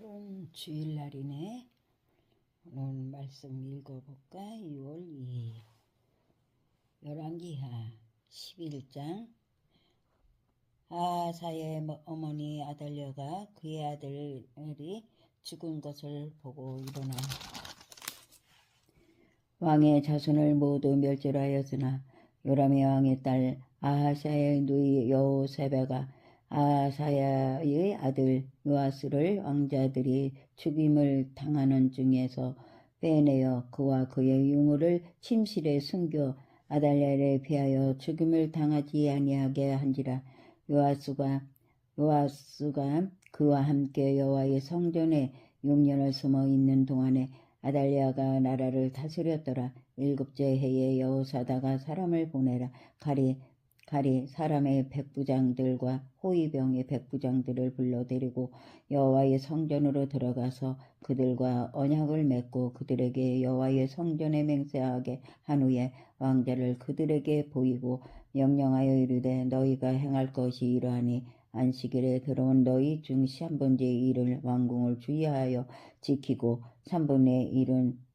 오늘은 주일날이네. 오늘 말씀 읽어볼까? 6월 2일. 열왕기하 11장. 아사의 뭐- 어머니 아달려가 그의 아들이 죽은 것을 보고 일어나 왕의 자손을 모두 멸절하였으나 요람의 왕의 딸 아하샤의 누이 여호세베가 아사야의 아들 요아스를 왕자들이 죽임을 당하는 중에서 빼내어 그와 그의 유물을 침실에 숨겨 아달랴를 피하여 죽임을 당하지 아니하게 한지라 요아스가 요아스가 그와 함께 여호와의 성전에 6년을 숨어 있는 동안에 아달랴가 나라를 다스렸더라. 일곱째 해에 여호사다가 사람을 보내라. 가리 가리 사람의 백부장들과 호위병의 백부장들을 불러 데리고 여호와의 성전으로 들어가서 그들과 언약을 맺고 그들에게 여호와의 성전에 맹세하게 한 후에 왕자를 그들에게 보이고 명령하여 이르되 너희가 행할 것이 이러하니 안식일에 들어온 너희 중 3분의 1을 왕궁을 주의하여 지키고 3분의 1은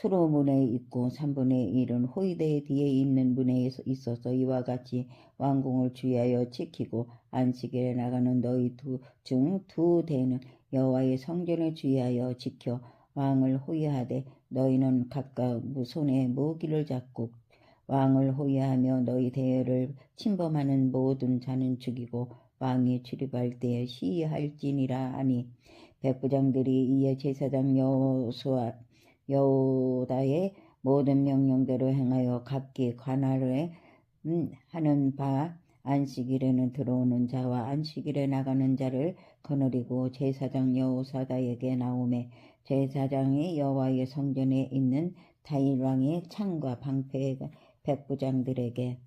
수로 문에 있고 3분의 1은 호위대 뒤에 있는 문에 있어서 이와 같이 왕궁을 주의하여 지키고 안식일에 나가는 너희 중 두 대는 여호와의 성전을 주의하여 지켜 왕을 호위하되 너희는 각각 손에 무기를 잡고 왕을 호위하며 너희 대열을 침범하는 모든 자는 죽이고 왕이 출입할 때에 시할지니라 하니. 백부장들이 이에 제사장 여호수아 여호다의 모든 명령대로 행하여 각기 관할을 음, 하는 바 안식일에는 들어오는 자와 안식일에 나가는 자를 거느리고 제사장 여호사다에게 나오매 제사장이 여호와의 성전에 있는 다일 왕의 창과 방패 백부장들에게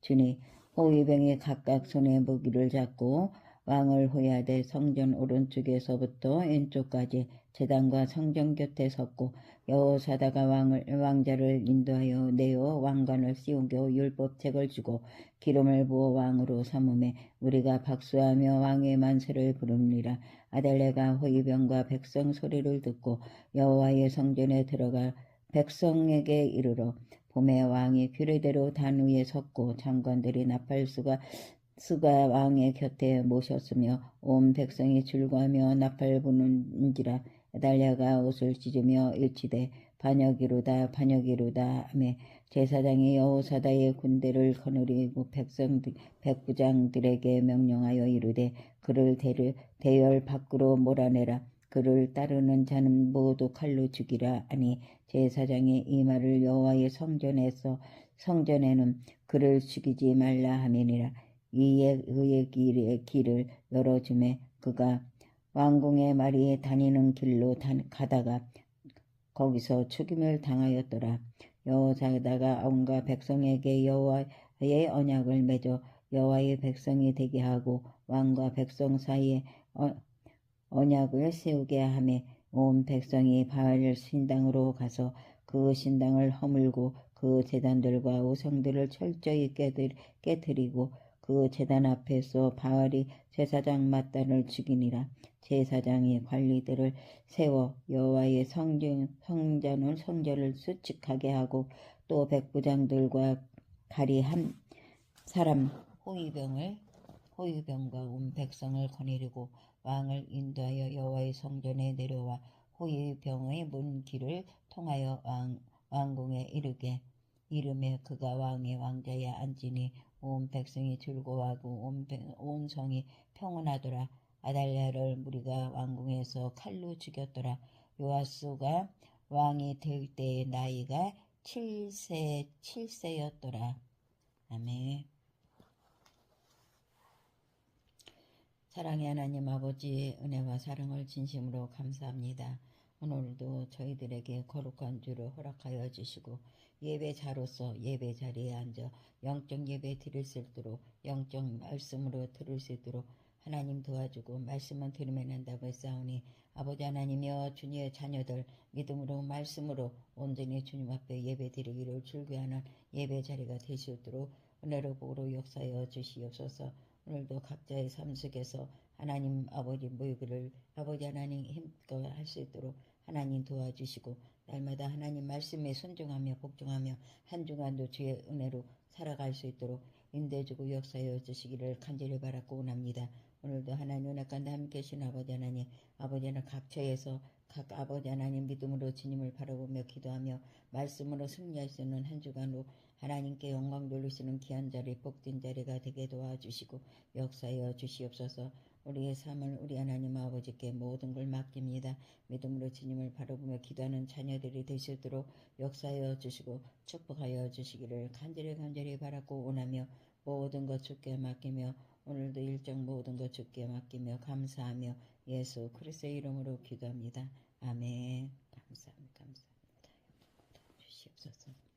주니 호위병이 각각 손에 무기를 잡고 왕을 호위하되 성전 오른쪽에서부터 왼쪽까지 제단과 성전 곁에 섰고 여호사다가 왕을 왕자를 인도하여 내어 왕관을 씌우고 율법책을 주고 기름을 부어 왕으로 삼음에 우리가 박수하며 왕의 만세를 부릅니다. 아델레가 호위병과 백성 소리를 듣고 여호와의 성전에 들어가 백성에게 이르러 봄에 왕이 규례대로 단 위에 섰고 장관들이 나팔수가 수가 왕의 곁에 모셨으며 온 백성이 즐거하며 나팔 부는지라 달랴가 옷을 찢으며 일치되 반역이로다 반역이로다 하며 제사장이 여호사다의 군대를 거느리고 백성 백부장들에게 명령하여 이르되 그를 대를 대열 밖으로 몰아내라. 그를 따르는 자는 모두 칼로 죽이라 하니 제사장이 이 말을 여호와의 성전에서 성전에는 그를 죽이지 말라 하매니라 이에 그의 길의 길을 열어주매 그가 왕궁의 말이 다니는 길로 가다가 거기서 죽임을 당하였더라. 여호사다가 온갖 백성에게 여호와의 언약을 맺어 여호와의 백성이 되게 하고 왕과 백성 사이에 어, 언약을 세우게 하며 온 백성이 바알 신당으로 가서 그 신당을 허물고 그 재단들과 우상들을 철저히 깨뜨리고 그 재단 앞에서 바알이 제사장 마단을 죽이니라. 제사장이 관리들을 세워 여호와의 성전 성전을 성전을 수칙하게 하고 또 백부장들과 가리 한 사람 호위병을 호위병과 온 백성을 거느리고 왕을 인도하여 여호와의 성전에 내려와 호위병의 문 길을 통하여 왕 왕궁에 이르게. 이름에 그가 왕의 왕자에 앉으니 온 백성이 즐거워하고 온, 온 성이 평온하더라. 아달랴를 무리가 왕궁에서 칼로 죽였더라. 요아스가 왕이 될 때의 나이가 7세, 7세였더라. 아멘. 사랑의 하나님 아버지 은혜와 사랑을 진심으로 감사합니다. 오늘도 저희들에게 거룩한 주를 허락하여 주시고 예배자로서 예배 자리에 앉아 영적 예배 드릴 수 있도록 영적 말씀으로 들을 수 있도록 하나님 도와주고 말씀만 들으면 된다고 싸우니 아버지 하나님여 주님의 자녀들 믿음으로 말씀으로 온전히 주님 앞에 예배 드리기를 줄교하는 예배 자리가 있도록 은혜로 보로 역사여 주시옵소서. 오늘도 각자의 삶 속에서 하나님 아버지 모이기를 아버지 하나님 힘껏 할 수 있도록 하나님 도와주시고 날마다 하나님 말씀에 순종하며 복종하며 한 주간도 주의 은혜로 살아갈 수 있도록 인도해주고 역사여 주시기를 간절히 바라고 원합니다. 오늘도 하나님 은혜 가운데 함께 계신 아버지 하나님 아버지 하나님 각처에서 각 아버지 하나님 믿음으로 주님을 바라보며 기도하며 말씀으로 승리할 수 있는 한 주간으로 하나님께 영광 돌리시는 귀한 자리 복된 자리가 되게 도와주시고 역사여 주시옵소서 우리의 삶을 우리 하나님 아버지께 모든 걸 맡깁니다. 믿음으로 주님을 바라보며 기도하는 자녀들이 되시도록 역사하여 주시고 축복하여 주시기를 간절히 간절히 바라고 원하며 모든 것 주께 맡기며 오늘도 일정 모든 것 주께 맡기며 감사하며 예수 그리스도의 이름으로 기도합니다. 아멘. 감사합니다. 감사합니다. 주시옵소서.